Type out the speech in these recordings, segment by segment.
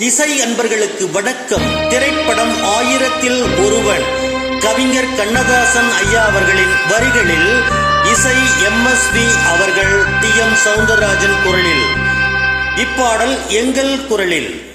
இசை அன்பர்களுக்கு வணக்கம். திரைப்படம் ஆயிரத்தில் ஒருவன். கவிஞர் கண்ணதாசன் ஐயா அவர்களின் வரிகளில் இசை எம் எஸ் வி அவர்கள் டி எம் சவுந்தரராஜன் குரலில். இப்பாடல் எங்கள் குரலில்.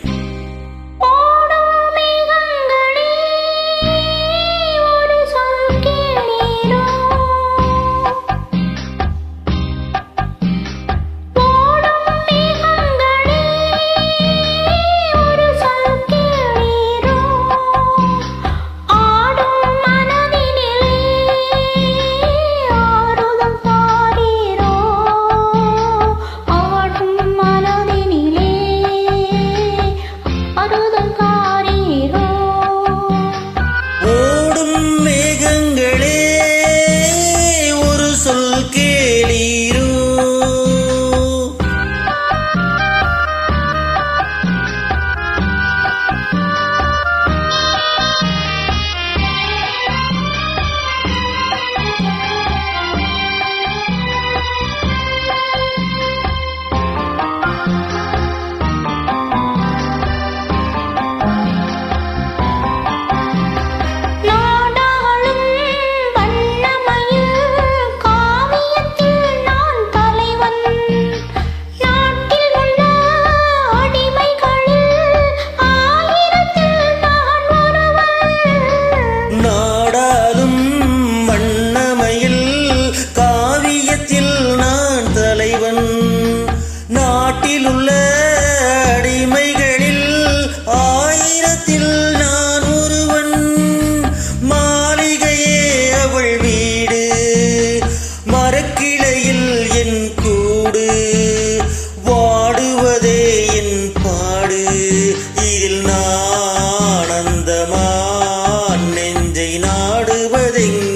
Worthing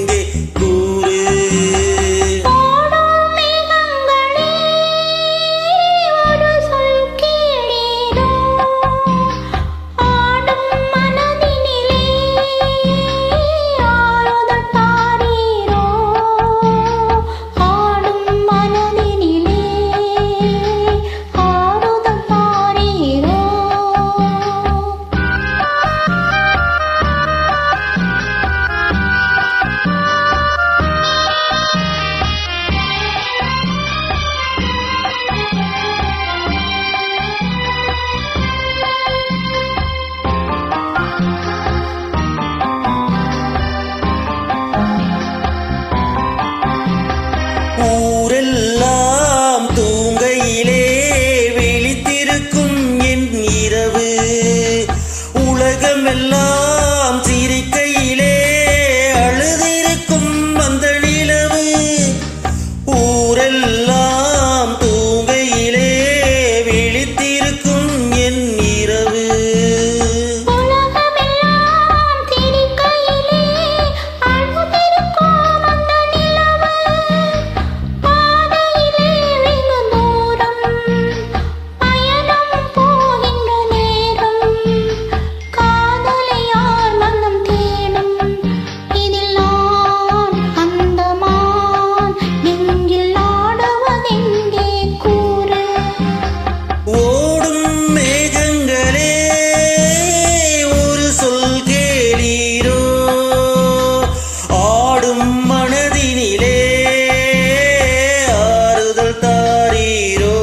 தாரீரோ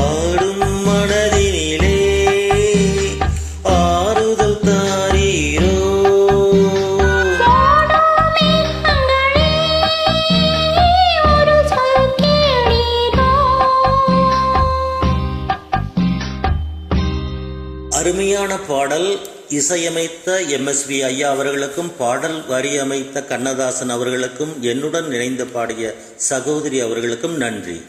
ஆடும் மனதினிலே ஆறுதல் தாரீரோ? அருமையான பாடல் இசையமைத்த எம்எஸ்வி ஐயா அவர்களுக்கும் பாடல் வரியமைத்த கண்ணதாசன் அவர்களுக்கும் என்னுடன் இணைந்து பாடிய சகோதரி அவர்களுக்கும் நன்றி.